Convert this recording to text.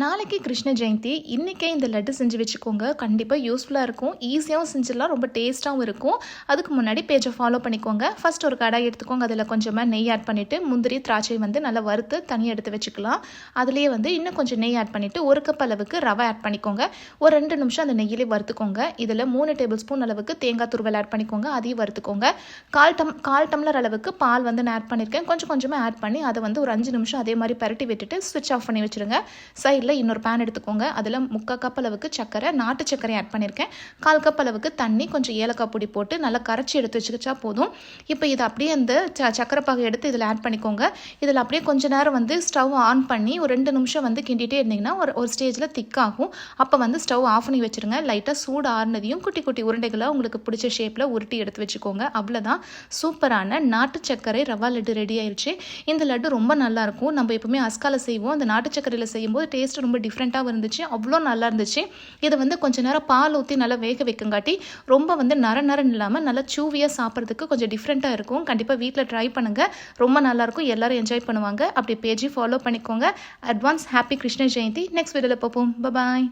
நாளைக்கு கிருஷ்ண ஜெயந்தி. இன்றைக்கே இந்த லட்டு செஞ்சு வச்சுக்கோங்க. கண்டிப்பாக யூஸ்ஃபுல்லாக இருக்கும். ஈஸியாகவும் செஞ்சிடலாம். ரொம்ப டேஸ்ட்டாகவும் இருக்கும். அதுக்கு முன்னாடி பேஜை ஃபாலோ பண்ணிக்கோங்க. ஃபஸ்ட் ஒரு கடாய் எடுத்துக்கோங்க. அதில் கொஞ்சமாக நெய் ஆட் பண்ணிவிட்டு முந்திரி திராட்சை வந்து நல்லா வறுத்து தனியாக எடுத்து வச்சுக்கலாம். அதுலேயே வந்து இன்னும் கொஞ்சம் நெய் ஆட் பண்ணிவிட்டு ஒரு கப் அளவுக்கு ரவை ஆட் பண்ணிக்கோங்க. ஒரு ரெண்டு நிமிஷம் அந்த நெய்யிலே வறுத்துக்கோங்க. இதில் மூணு டேபிள் ஸ்பூன் அளவுக்கு தேங்காய் துருவல் ஆட் பண்ணிக்கோங்க. அதையும் வறுத்துக்கோங்க. கால் டம் கால் டம்ளர் அளவுக்கு பால் வந்து நான் ஆட் பண்ணியிருக்கேன் கொஞ்சம் கொஞ்சமாக ஆட் பண்ணி அதை வந்து ஒரு அஞ்சு நிமிஷம் அதே மாதிரி பரட்டி விட்டுட்டு ஸ்விட்ச் ஆஃப் பண்ணி வச்சுருங்க. சைடில் இன்னொரு பேன் எடுத்துக்கோங்க. அதில் முக்கால் கப் அளவுக்கு சர்க்கரை நாட்டு சர்க்கரை ஆட் பண்ணியிருக்கேன் கால் கப் அளவுக்கு தண்ணி கொஞ்சம் ஏலக்காய் பொடி போட்டு நல்லா கரைச்சி எடுத்து வச்சுக்கிச்சா போதும். இப்போ இதை அப்படியே அந்த ச சர்க்கரை பாகை எடுத்து இதில் ஆட் பண்ணிக்கோங்க. இதில் அப்படியே கொஞ்ச நேரம் வந்து ஸ்டவ் ஆன் பண்ணி ஒரு ரெண்டு நிமிஷம் வந்து கிண்டிகிட்டே இருந்தீங்கன்னா ஒரு ஒரு ஸ்டேஜில் திக்காகும் அப்போ வந்து ஸ்டவ் ஆஃப் பண்ணி வச்சுருங்க. லைட்டாக சூடு ஆறுனதையும் குட்டி குட்டி உருண்டைகளை உங்களுக்கு பிடிச்ச ஷேப்பில் உருட்டி எடுத்து வச்சுக்கோங்க. அவ்வளோதான் சூப்பரான நாட்டு சர்க்கரை ரவா லட்டு ரெடி ஆயிடுச்சு இந்த லட்டு ரொம்ப நல்லாயிருக்கும் நம்ம எப்பவுமே அஸ்கால செய்வோம். அந்த நாட்டு சர்க்கரையில் செய்யும்போது டேஸ்ட் ரொம்ப டிஃப்ரெண்ட்டாக இருந்துச்சு. அவ்வளோ நல்லா இருந்துச்சு. இதை வந்து கொஞ்ச நேரம் பால் ஊற்றி நல்லா வேக வைக்கங்காட்டி ரொம்ப வந்து நர நரன் இல்லாமல் நல்லா சூவியாக சாப்பிட்றதுக்கு கொஞ்சம் டிஃப்ரெண்ட்டாக இருக்கும். கண்டிப்பாக வீட்டில் ட்ரை பண்ணுங்கள் ரொம்ப நல்லாயிருக்கும் எல்லாரும் என்ஜாய் பண்ணுவாங்க. அப்படி பேஜை ஃபாலோ பண்ணிக்கோங்க. Advance happy Krishna Jayanthi next வீடியோவில் பார்ப்போம். பாய்